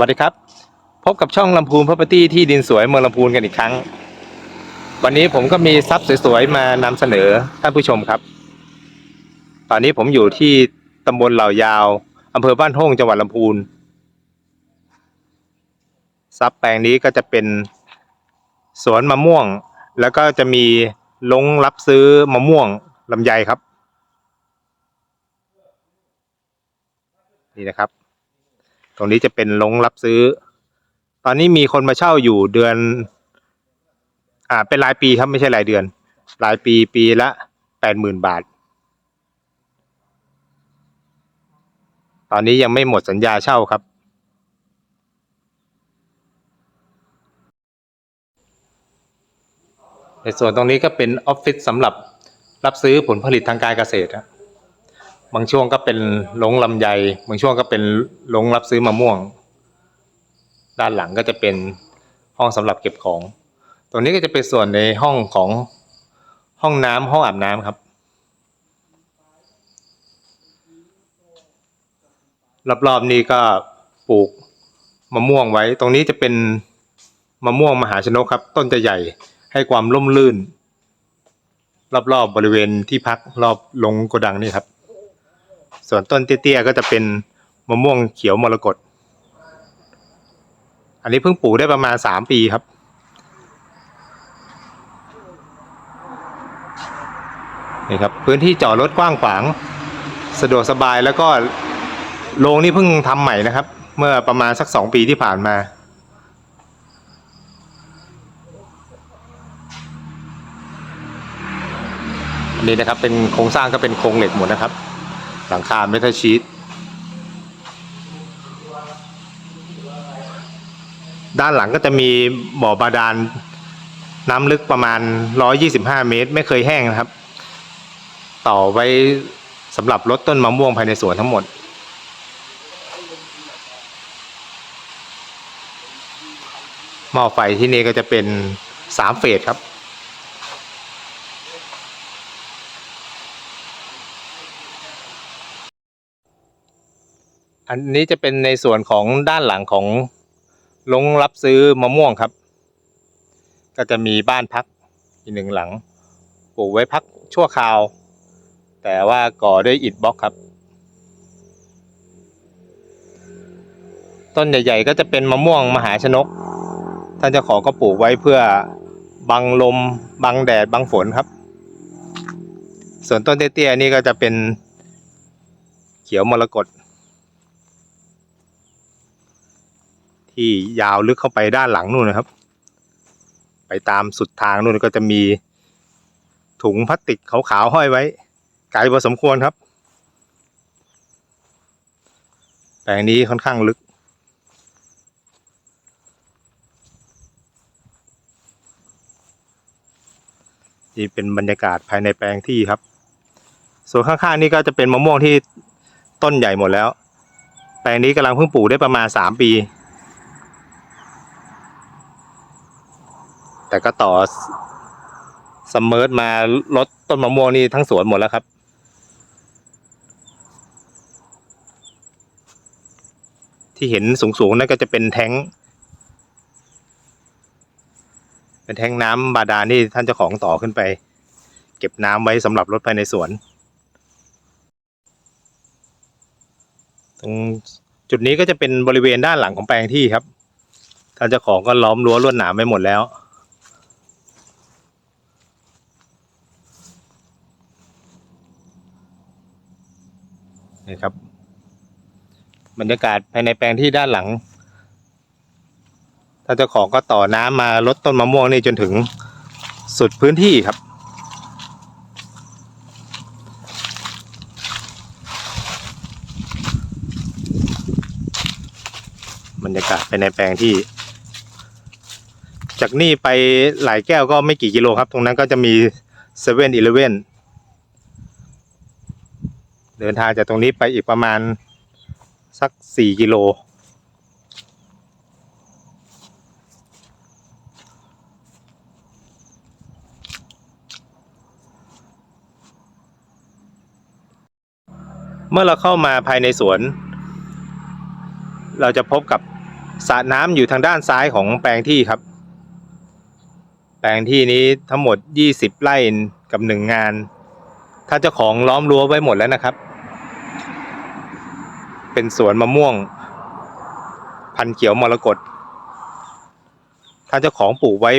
วัสดีครับ พบกับช่องลำพูนพ r o p e r t y ที่ดินสวยเมืองลำพูนกันอีกครั้ง วันนี้ผมก็มีทรัพย์สวยๆมานำเสนอท่านผู้ชมครับ ตอนนี้ผมอยู่ที่ตำบลเหล่ายาวอำเภอบ้านโฮ่งจังหวัดลำพูนทรัพย์แปลงนี้ก็จะเป็นสวนมะม่วง แล้วก็จะมีลงรับซื้อมะม่วงลำไยครับ นี่นะครับ ตรงนี้จะเป็นลงรับซื้อ ตอนนี้มีคนมาเช่าอยู่เดือน อ่า เป็นรายปีครับไม่ใช่รายเดือน รายปีปีละแปดหมื่นบาท ตอนนี้ยังไม่หมดสัญญาเช่าครับ ในส่วนตรงนี้ก็เป็นออฟฟิศสำหรับรับซื้อผลผลิตทางการเกษตรครับ บางช่วงก็เป็นลงลำไย บางช่วงก็เป็นลงรับซื้อมะม่วง ด้านหลังก็จะเป็นห้องสำหรับเก็บของ ตรงนี้ก็จะเป็นส่วนในห้องของห้องน้ำห้องอาบน้ำครับ รอบๆนี้ก็ปลูกมะม่วงไว้ ตรงนี้จะเป็นมะม่วงมหาชนกครับ ต้นจะใหญ่ให้ความร่มรื่น รอบๆบริเวณที่พักรอบลงโกดังนี่ครับ ส่วนต้นเตี้ยๆก็จะเป็นมะม่วงเขียวมรกตอันนี้เพิ่งปลูกได้ประมาณสามปีครับ นี่ครับ พื้นที่จอดรถกว้างขวาง สะดวกสบายแล้วก็โรงนี่เพิ่งทำใหม่นะครับ เมื่อประมาณสักสองปีที่ผ่านมาอันนี้นะครับเป็นโครงสร้างก็เป็นโครงเหล็กหมดนะครับ หลังคาเมทัลชีตด้านหลังก็จะมีบ่อบาดาลน้ำลึกประมาณ 125 เมตร ไม่เคยแห้งนะครับ ต่อไว้สำหรับลดต้นมะม่วงภายในสวนทั้งหมด หม้อไฟที่นี่ก็จะเป็นสามเฟสครับ อันนี้จะเป็นในส่วนของด้านหลังของลงรับซื้อมะม่วงครับ ก็จะมีบ้านพักอีกหนึ่งหลังปลูกไว้พักชั่วคราว แต่ว่าก่อด้วยอิฐบล็อกครับ ต้นใหญ่ ๆ ก็จะเป็นมะม่วงมหาชนก ท่านเจ้าของก็ปลูกไว้เพื่อบังลม บังแดด บังฝนครับ ส่วนต้นเตี้ยๆนี่ก็จะเป็นเขียวมรกต ที่ยาวลึกเข้าไปด้านหลังนู่นนะครับ ไปตามสุดทางนู่นก็จะมีถุงพลาสติกขาวๆห้อยไว้ ไกลพอสมควรครับ แปลงนี้ค่อนข้างลึก นี่เป็นบรรยากาศภายในแปลงที่ครับ ส่วนข้างๆนี่ก็จะเป็นมะม่วงที่ต้นใหญ่หมดแล้ว แปลงนี้กำลังเพิ่งปลูกได้ประมาณสามปี แต่ก็ต่อซัมเมอร์มาลดต้นมะม่วงนี่ทั้งสวนหมดแล้วครับ ที่เห็นสูงๆนั่นก็จะเป็นแท้ง เป็นแท้งน้ำบาดาลที่ท่านเจ้าของต่อขึ้นไป เก็บน้ำไว้สำหรับรถภายในสวน ตรงจุดนี้ก็จะเป็นบริเวณด้านหลังของแปลงที่ครับท่านเจ้าของก็ล้อมรั้วลวดหนามไว้หมดแล้ว นี่ครับ บรรยากาศภายในแปลงที่ด้านหลังท่านเจ้าของก็ต่อน้ำมาลดต้นมะม่วงนี่จนถึงสุดพื้นที่ครับ บรรยากาศภายในแปลงที่ จากนี่ไปหลายแก้วก็ไม่กี่กิโลครับ ตรงนั้นก็จะมีเซเว่นอีเลเว่น เดินทางจากตรงนี้ไปอีกประมาณสักสี่กิโล เมื่อเราเข้ามาภายในสวน เราจะพบกับสระน้ำอยู่ทางด้านซ้ายของแปลงที่ครับ แปลงที่นี้ทั้งหมด 20 ไร่กับหนึ่งงาน ถ้าเจ้าของล้อมรั้วไว้หมดแล้วนะครับ เป็นสวนมะม่วง พันเขียวมรกตถ้านเจ้าของปลูกไว้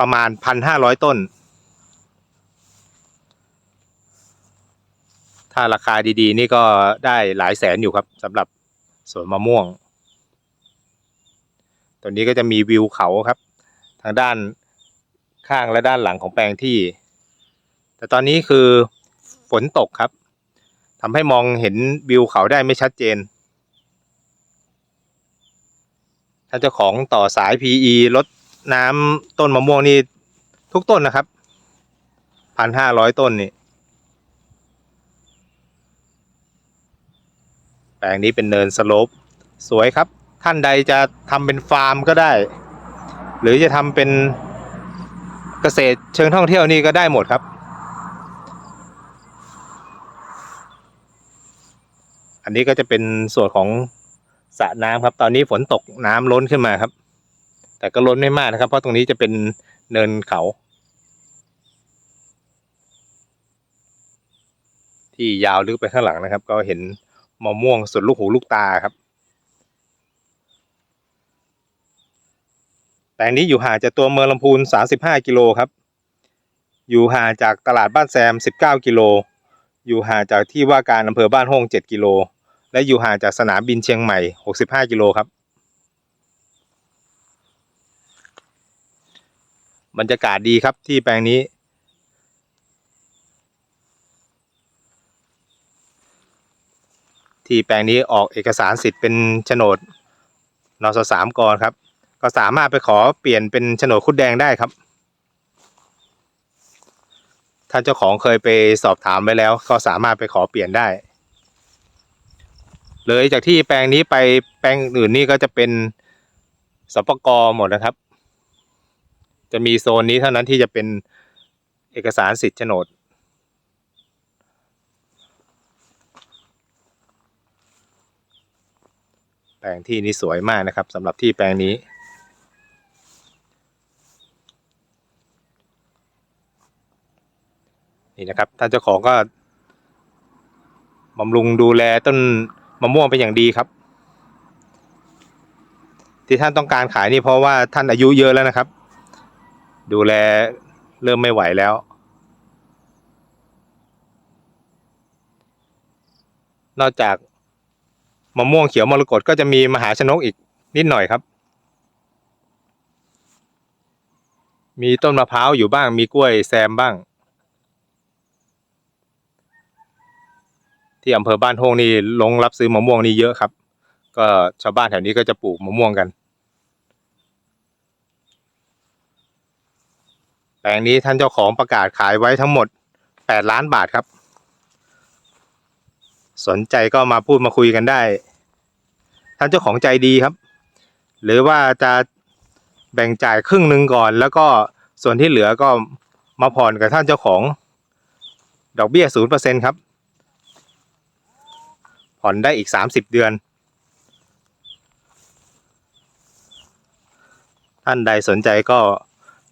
ประมาณพันห้าร้อยต้น ถ้าราคาดีๆ นี่ก็ได้หลายแสนอยู่ครับสำหรับสวนมะม่วงตัวนี้ก็จะมีวิวเขาครับ ทางด้านข้างและด้านหลังของแปลงที่ แต่ตอนนี้คือฝนตกครับ ทำให้มองเห็นวิวเขาได้ไม่ชัดเจนถ้านเจ้าของต่อสาย PE ลดน้ำต้นมะม่วงนี่ทุกต้นนะครับพันห้าร้อยต้นนี่แปลงนี้เป็นเนินสโลปสวยครับ ท่านใดจะทำเป็นฟาร์มก็ได้ หรือจะทำเป็นเกษตรเชิงท่องเที่ยวนี่ก็ได้หมดครับ อันนี้ก็จะเป็นส่วนของสระน้ำครับ ตอนนี้ฝนตกน้ำล้นขึ้นมาครับ แต่ก็ล้นไม่มากนะครับ เพราะตรงนี้จะเป็นเนินเขา ที่ยาวลึกไปข้างหลังนะครับ ก็เห็นมะม่วงสุดลูกหูลูกตาครับแปลงนี้อยู่ห่างจากตัวเมืองลำพูน 35 กิโลครับ อยู่ห่างจากตลาดบ้านแซม 19 กิโล อยู่ห่างจากที่ว่าการอำเภอบ้านโฮง 7 กิโล และอยู่ห่างจากสนามบินเชียงใหม่ 65 กิโลครับบรรยากาศดีครับที่แปลงนี้ ที่แปลงนี้ออกเอกสารสิทธิ์เป็นโฉนดนสสามกรครับ ก็สามารถไปขอเปลี่ยนเป็นโฉนดคุดแดงได้ครับ ท่านเจ้าของเคยไปสอบถามไว้แล้ว ก็สามารถไปขอเปลี่ยนได้ เลยจากที่แปลงนี้ไปแปลงอื่นนี่ก็จะเป็นสปกรหมดนะครับ จะมีโซนนี้เท่านั้นที่จะเป็นเอกสารสิทธิ์โฉนดแปลงที่นี้สวยมากนะครับสำหรับที่แปลงนี้นี่นะครับท่านเจ้าของก็บำรุงดูแลต้น มะม่วงเป็นอย่างดีครับ ที่ท่านต้องการขายนี่เพราะว่าท่านอายุเยอะแล้วนะครับ ดูแลเริ่มไม่ไหวแล้ว นอกจากมะม่วงเขียวมรกตก็จะมีมหาชนกอีกนิดหน่อยครับ มีต้นมะพร้าวอยู่บ้าง มีกล้วยแซมบ้าง ที่อำเภอบ้านโฮงนี่ลงรับซื้อมะม่วงนี่เยอะครับ ก็ชาวบ้านแถวนี้ก็จะปลูกมะม่วงกันแปลงนี้ท่านเจ้าของประกาศขายไว้ทั้งหมด 8 ล้านบาทครับ สนใจก็มาพูดมาคุยกันได้ ท่านเจ้าของใจดีครับ หรือว่าจะแบ่งจ่ายครึ่งหนึ่งก่อน แล้วก็ส่วนที่เหลือก็มาผ่อนกับท่านเจ้าของ ดอกเบี้ยศูนย์เปอร์เซ็นครับ ผ่อนได้อีกสามสิบเดือน ท่านใดสนใจก็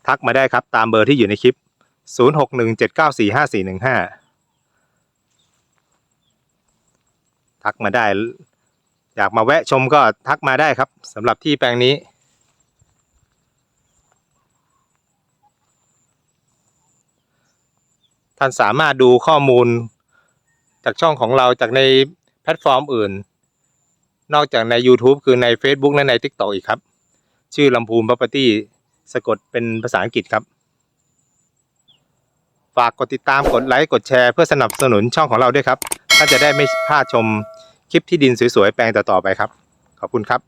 ทักมาได้ครับตามเบอร์ที่อยู่ในคลิป 0617945415 ทักมาได้ อยากมาแวะชมก็ทักมาได้ครับสำหรับที่แปลงนี้ท่านสามารถดูข้อมูลจากช่องของเราจากใน แพลตฟอร์มอื่น นอกจากใน YouTube คือใน Facebook และใน TikTok อีกครับ ชื่อลำพูน Property สะกดเป็นภาษาอังกฤษครับ ฝากกดติดตามกดไลค์กดแชร์เพื่อสนับสนุนช่องของเราด้วยครับท่านจะได้ไม่พลาดชมคลิปที่ดินสวยๆ แปลงต่อๆไปครับ ขอบคุณครับ